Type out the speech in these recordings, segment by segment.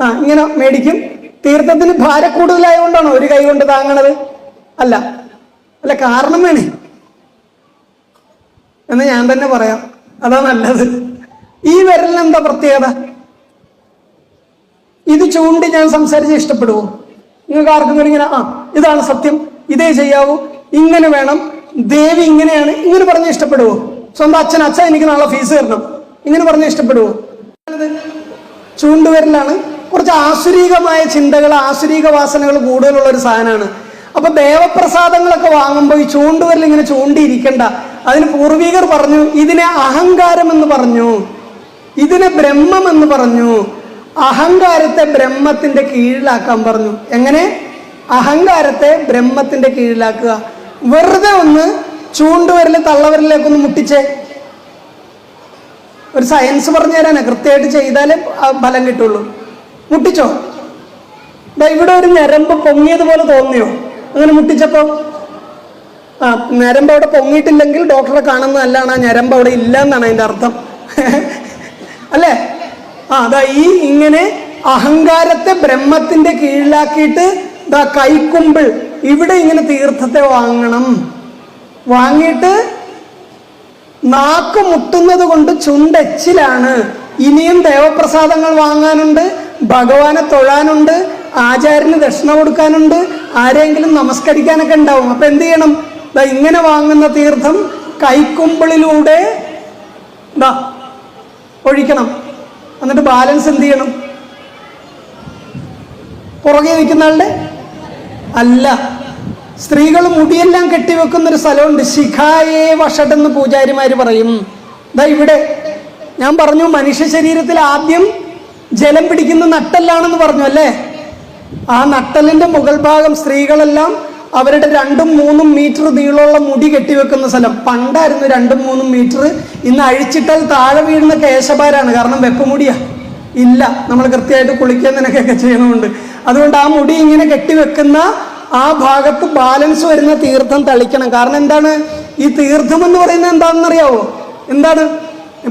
ആ ഇങ്ങനെ മേടിക്കും. തീർത്ഥത്തിന് ഭാരക്കൂടുതലായതുകൊണ്ടാണോ ഒരു കൈ കൊണ്ട് താങ്ങണത്? അല്ല. അല്ല കാരണം വേണേ. എന്ന് ഞാൻ തന്നെ പറയാം. അതാ നല്ലത്. ഈ വിരലിന് എന്താ പ്രത്യേകത? ഇത് ചൂണ്ടി ഞാൻ സംസാരിച്ച് ഇഷ്ടപ്പെടുവോ? നിങ്ങൾക്ക് ആർക്കും ഇങ്ങനെ ആ ഇതാണ് സത്യം. ഇതേ ചെയ്യാവൂ. ഇങ്ങനെ വേണം. ദേവി ഇങ്ങനെയാണ്. ഇങ്ങനെ പറഞ്ഞ് ഇഷ്ടപ്പെടുവോ? സ്വന്തം അച്ഛൻ അച്ഛൻ എനിക്ക് നാളെ ഫീസ് തരണം. ഇങ്ങനെ പറഞ്ഞ് ഇഷ്ടപ്പെടുവോ? ചൂണ്ടുവരലാണ്. കുറച്ച് ആസുരീകമായ ചിന്തകൾ ആസുരീക വാസനകൾ കൂടുതലുള്ള ഒരു സാധനമാണ്. അപ്പൊ ദേവപ്രസാദങ്ങളൊക്കെ വാങ്ങുമ്പോൾ ഈ ചൂണ്ടുവരൽ ഇങ്ങനെ ചൂണ്ടിയിരിക്കണ്ട. അതിന് പൂർവികർ പറഞ്ഞു ഇതിനെ അഹങ്കാരം എന്ന് പറഞ്ഞു. ഇതിനെ ബ്രഹ്മം എന്ന് പറഞ്ഞു. അഹങ്കാരത്തെ ബ്രഹ്മത്തിന്റെ കീഴിലാക്കാൻ പറഞ്ഞു. എങ്ങനെ? അഹങ്കാരത്തെ ബ്രഹ്മത്തിന്റെ കീഴിലാക്കുക. വെറുതെ ഒന്ന് ചൂണ്ടുവരൽ തള്ളവരലിലേക്കൊന്ന് മുട്ടിച്ചേ. ഒരു സയൻസ് പറഞ്ഞു തരാനാ കൃത്യമായിട്ട് ചെയ്താലേ ഫലം കിട്ടുള്ളൂ. മുട്ടിച്ചോ? ഇവിടെ ഒരു ഞരമ്പ് പൊങ്ങിയതുപോലെ തോന്നിയോ? അങ്ങനെ മുട്ടിച്ചപ്പോ? ആ ഞരമ്പ് അവിടെ പൊങ്ങിയിട്ടില്ലെങ്കിൽ ഡോക്ടറെ കാണുന്നതല്ലാണ് ആ ഞരമ്പ് അവിടെ ഇല്ല എന്നാണ് അതിന്റെ അർത്ഥം. അല്ലേ? ആ അതാ ഈ ഇങ്ങനെ അഹങ്കാരത്തെ ബ്രഹ്മത്തിന്റെ കീഴിലാക്കിയിട്ട് ദാ കൈക്കുമ്പിൾ ഇവിടെ ഇങ്ങനെ തീർത്ഥത്തെ വാങ്ങണം. വാങ്ങിയിട്ട് നാക്ക് മുട്ടുന്നത് കൊണ്ട് ചുണ്ടെച്ചിലാണ് ഇനിയും ദേവപ്രസാദങ്ങൾ വാങ്ങാനുണ്ട്. ഭഗവാനെ തൊഴാനുണ്ട് ആചാര്യന് ദക്ഷിണ കൊടുക്കാനുണ്ട് ആരെങ്കിലും നമസ്കരിക്കാനൊക്കെ ഉണ്ടാവും. അപ്പൊ എന്ത് ചെയ്യണം? ദാ ഇങ്ങനെ വാങ്ങുന്ന തീർത്ഥം കൈക്കുമ്പിളിലൂടെ ദാ ഒഴിക്കണം. എന്നിട്ട് ബാലൻസ് എന്ത് ചെയ്യണം? പുറകെ നിൽക്കുന്ന ആളുടെ? അല്ല. സ്ത്രീകൾ മുടിയെല്ലാം കെട്ടിവെക്കുന്ന ഒരു സ്ഥലമുണ്ട്. ശിഖായേ വഷടെന്ന് പൂജാരിമാർ പറയും. ദാ ഇവിടെ. ഞാൻ പറഞ്ഞു മനുഷ്യ ശരീരത്തിൽ ആദ്യം ജലം പിടിക്കുന്ന നട്ടല്ലാണെന്ന് പറഞ്ഞു അല്ലേ? ആ നട്ടലിന്റെ മുകൾ ഭാഗം സ്ത്രീകളെല്ലാം അവരുടെ രണ്ടും മൂന്നും മീറ്റർ നീളമുള്ള മുടി കെട്ടിവെക്കുന്ന സ്ഥലം. പണ്ടായിരുന്നു രണ്ടും മൂന്നും മീറ്റർ. ഇന്ന് അഴിച്ചിട്ടാൽ താഴെ വീഴുന്ന കേശഭാരാണ്. കാരണം വെപ്പുമുടിയാ. ഇല്ല നമ്മൾ കൃത്യമായിട്ട് കുളിക്കാൻ നിനക്കൊക്കെ ചെയ്യണമുണ്ട് അതുകൊണ്ട് ആ മുടി ഇങ്ങനെ കെട്ടിവെക്കുന്ന ആ ഭാഗത്ത് ബാലൻസ് വരുന്ന തീർത്ഥം തളിക്കണം. കാരണം എന്താണ്? ഈ തീർത്ഥം എന്ന് പറയുന്നത് എന്താണെന്ന് അറിയാവോ എന്താണ്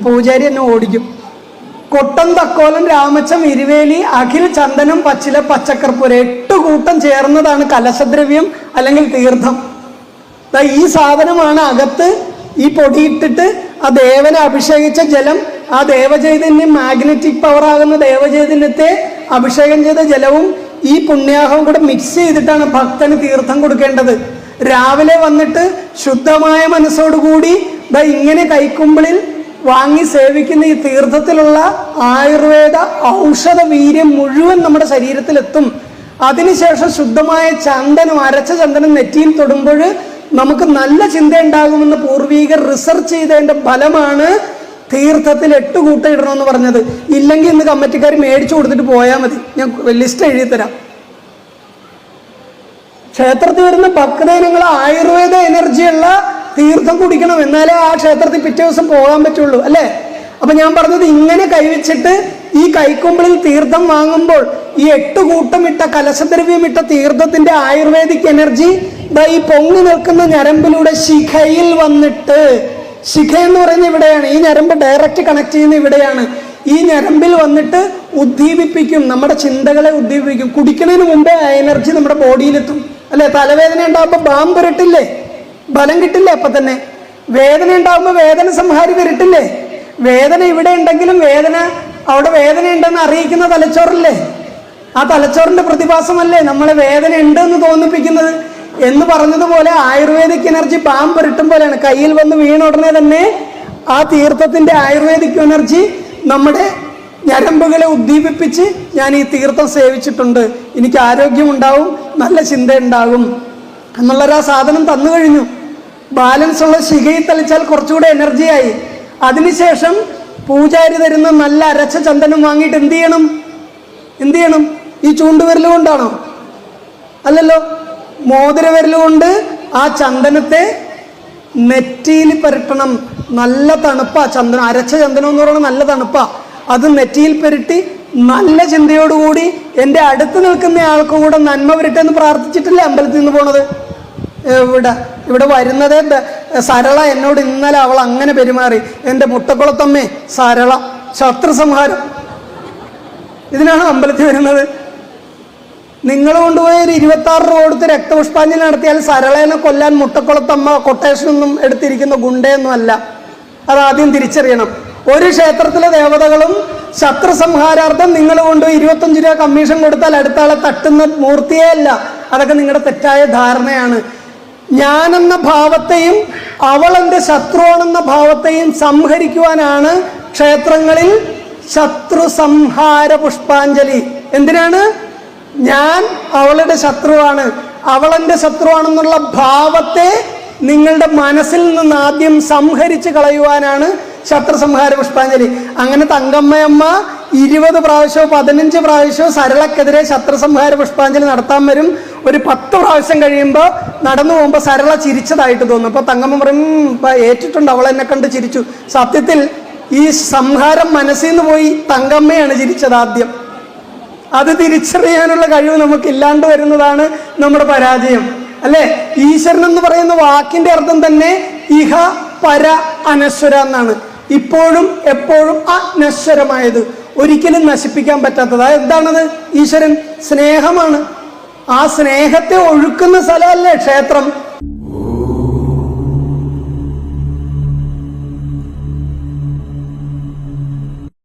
പൂജാരി എന്നെ ഓടിക്കും. കൊട്ടം തക്കോലം രാമച്ചം ഇരുവേലി അഖിൽ ചന്ദനം പച്ചില പച്ചക്കർപ്പൂര എട്ട് കൂട്ടം ചേർന്നതാണ് കലശദ്രവ്യം അല്ലെങ്കിൽ തീർത്ഥം. ഈ സാധനമാണ് അകത്ത് ഈ പൊടിയിട്ടിട്ട് ആ ദേവനെ അഭിഷേകിച്ച ജലം. ആ ദേവചൈതന്യം മാഗ്നറ്റിക് പവർ ആകുന്ന ദേവചൈതന്യത്തെ അഭിഷേകം ചെയ്ത ജലവും ഈ പുണ്യാഹവും കൂടെ മിക്സ് ചെയ്തിട്ടാണ് ഭക്തന് തീർത്ഥം കൊടുക്കേണ്ടത്. രാവിലെ വന്നിട്ട് ശുദ്ധമായ മനസ്സോടുകൂടി ഇങ്ങനെ കൈക്കുമ്പിളിൽ വാങ്ങി സേവിക്കുന്ന ഈ തീർത്ഥത്തിലുള്ള ആയുർവേദ ഔഷധ വീര്യം മുഴുവൻ നമ്മുടെ ശരീരത്തിലെത്തും. അതിനുശേഷം ശുദ്ധമായ ചന്ദനം അരച്ച ചന്ദനം നെറ്റിയിൽ തൊടുമ്പോൾ നമുക്ക് നല്ല ചിന്ത ഉണ്ടാകുമെന്ന് പൂർവീകർ റിസർച്ച് ചെയ്തതിന്റെ ഫലമാണ് തീർത്ഥത്തിൽ എട്ട് കൂട്ടം ഇടണമെന്ന് പറഞ്ഞത്. ഇല്ലെങ്കിൽ ഇന്ന് കമ്മിറ്റിക്കാർ മേടിച്ചു കൊടുത്തിട്ട് പോയാൽ മതി. ഞാൻ ലിസ്റ്റ് എഴുതി തരാം ക്ഷേത്രത്തിൽ വരുന്ന ഭക്തജനങ്ങൾ ആയുർവേദ എനർജിയുള്ള തീർത്ഥം കുടിക്കണം എന്നാലേ ആ ക്ഷേത്രത്തിൽ പിറ്റേ ദിവസം പോകാൻ പറ്റുള്ളൂ അല്ലേ? അപ്പൊ ഞാൻ പറഞ്ഞത് ഇങ്ങനെ കൈവച്ചിട്ട് ഈ കൈക്കുമ്പിളിൽ തീർത്ഥം വാങ്ങുമ്പോൾ ഈ എട്ട് കൂട്ടം ഇട്ട കലശദ്രവ്യം ഇട്ട തീർത്ഥത്തിന്റെ ആയുർവേദിക് എനർജി ഈ പൊങ്ങി നിൽക്കുന്ന ഞരമ്പിലൂടെ ശിഖയിൽ വന്നിട്ട് ശിഖ എന്ന് പറയുന്നത് ഇവിടെയാണ് ഈ ഞരമ്പ് ഡയറക്റ്റ് കണക്ട് ചെയ്യുന്ന ഇവിടെയാണ്. ഈ ഞരമ്പിൽ വന്നിട്ട് ഉദ്ദീപിപ്പിക്കും നമ്മുടെ ചിന്തകളെ ഉദ്ദീപിപ്പിക്കും. കുടിക്കുന്നതിന് മുമ്പേ ആ എനർജി നമ്മുടെ ബോഡിയിലെത്തും അല്ലെ? തലവേദന ഉണ്ടാകുമ്പോൾ ബാം പുരട്ടില്ലേ ബലം കിട്ടില്ലേ അപ്പൊ തന്നെ? വേദന ഉണ്ടാകുമ്പോൾ വേദന സംഹാരി വരട്ടില്ലേ? വേദന ഇവിടെ ഉണ്ടെങ്കിലും വേദന അവിടെ വേദന ഉണ്ടെന്ന് അറിയിക്കുന്ന തലച്ചോറല്ലേ? ആ തലച്ചോറിന്റെ പ്രതിഭാസമല്ലേ നമ്മളെ വേദന ഉണ്ട് എന്ന് തോന്നിപ്പിക്കുന്നത്? എന്ന് പറഞ്ഞതുപോലെ ആയുർവേദിക് എനർജി പാമ്പ് പുരട്ടും പോലെയാണ്. കയ്യിൽ വന്ന് വീണ ഉടനെ തന്നെ ആ തീർത്ഥത്തിന്റെ ആയുർവേദിക് എനർജി നമ്മുടെ ഞരമ്പുകളെ ഉദ്ദീപിപ്പിച്ച് ഞാൻ ഈ തീർത്ഥം സേവിച്ചിട്ടുണ്ട്. എനിക്ക് ആരോഗ്യമുണ്ടാവും നല്ല ചിന്ത ഉണ്ടാകും. എന്നുള്ളൊരു ആ സാധനം തന്നു കഴിഞ്ഞു. ബാലൻസ് ഉള്ള ശിഖയിൽ തളിച്ചാൽ കുറച്ചുകൂടെ എനർജിയായി അതിനുശേഷം പൂജാരി തരുന്ന നല്ല അരച്ച ചന്ദനം വാങ്ങിയിട്ട് എന്ത് ചെയ്യണം? എന്ത് ചെയ്യണം? ഈ ചൂണ്ടുവിരൽ കൊണ്ടാണോ? അല്ലല്ലോ. മോതിരവിരൽ കൊണ്ട് ആ ചന്ദനത്തെ നെറ്റിയിൽ പുരട്ടണം. നല്ല തണുപ്പാ ചന്ദനം. അരച്ച ചന്ദനം എന്ന് പറയുന്നത് നല്ല തണുപ്പാ. അത് നെറ്റിയിൽ പുരട്ടി നല്ല ചിന്തയോടുകൂടി എന്റെ അടുത്ത് നിൽക്കുന്ന ആൾക്കും കൂടെ നന്മ വരട്ടെ എന്ന് പ്രാർത്ഥിച്ചിട്ടില്ലേ അമ്പലത്തിൽ നിന്ന് പോണത്. ഇവിടെ ഇവിടെ വരുന്നത് എന്താ സരള എന്നോട് ഇന്നലെ അവൾ അങ്ങനെ പെരുമാറി. എന്റെ മുട്ടക്കുളത്തമ്മേ സരള. ശത്രു സംഹാരം ഇതിനാണ് അമ്പലത്തിൽ വരുന്നത്. നിങ്ങൾ കൊണ്ടുപോയി ഒരു ഇരുപത്തി ആറ് രൂപ കൊടുത്ത് രക്തപുഷ്പാഞ്ജലി നടത്തിയാൽ സരളേനെ കൊല്ലാൻ മുട്ടക്കുളത്തമ്മ കൊട്ടേഷനൊന്നും എടുത്തിരിക്കുന്ന ഗുണ്ടയൊന്നും അല്ല. അതാദ്യം തിരിച്ചറിയണം. ഒരു ക്ഷേത്രത്തിലെ ദേവതകളും ശത്രു സംഹാരാർത്ഥം നിങ്ങൾ കൊണ്ടുപോയി ഇരുപത്തഞ്ച് രൂപ കമ്മീഷൻ കൊടുത്താൽ അടുത്ത ആളെ തട്ടുന്ന മൂർത്തിയേ അല്ല. അതൊക്കെ നിങ്ങളുടെ തെറ്റായ ധാരണയാണ്. ഞാനെന്ന ഭാവത്തെയും അവൾ എന്റെ ശത്രുവാണെന്ന ഭാവത്തെയും സംഹരിക്കുവാനാണ് ക്ഷേത്രങ്ങളിൽ ശത്രു സംഹാര പുഷ്പാഞ്ജലി എന്തിനാണ്? ഞാൻ അവളുടെ ശത്രുവാണ്. അവളെന്റെ ശത്രുവാണെന്നുള്ള ഭാവത്തെ നിങ്ങളുടെ മനസ്സിൽ നിന്ന് ആദ്യം സംഹരിച്ച് കളയുവാനാണ് ശത്രു സംഹാര പുഷ്പാഞ്ജലി അങ്ങനെ തങ്കമ്മയമ്മ ഇരുപത് പ്രാവശ്യമോ പതിനഞ്ച് പ്രാവശ്യമോ സരളക്കെതിരെ ശത്രു സംഹാര പുഷ്പാഞ്ജലി നടത്താൻ വരും. ഒരു പത്ത് പ്രാവശ്യം കഴിയുമ്പോൾ നടന്നു പോകുമ്പോൾ സരള ചിരിച്ചതായിട്ട് തോന്നും. അപ്പോൾ തങ്കമ്മ പറയും "ഉം, ഏറ്റിട്ടുണ്ട് അവൾ എന്നെ കണ്ട് ചിരിച്ചു. സത്യത്തിൽ ഈ സംഹാരം മനസ്സിൽ നിന്ന് പോയി തങ്കമ്മയാണ് ചിരിച്ചത് ആദ്യം. അത് തിരിച്ചറിയാനുള്ള കഴിവ് നമുക്ക് ഇല്ലാണ്ട് വരുന്നതാണ് നമ്മുടെ പരാജയം. അല്ലേ? ഈശ്വരൻ എന്ന് പറയുന്ന വാക്കിന്റെ അർത്ഥം തന്നെ ഇഹ പര അനശ്വര എന്നാണ്. ഇപ്പോഴും എപ്പോഴും അനശ്വരമായത്. ഒരിക്കലും നശിപ്പിക്കാൻ പറ്റാത്തത്. എന്താണത് ഈശ്വരൻ സ്നേഹമാണ്. ആ സ്നേഹത്തെ ഒഴുക്കുന്ന സ്ഥലമല്ലേ ക്ഷേത്രം?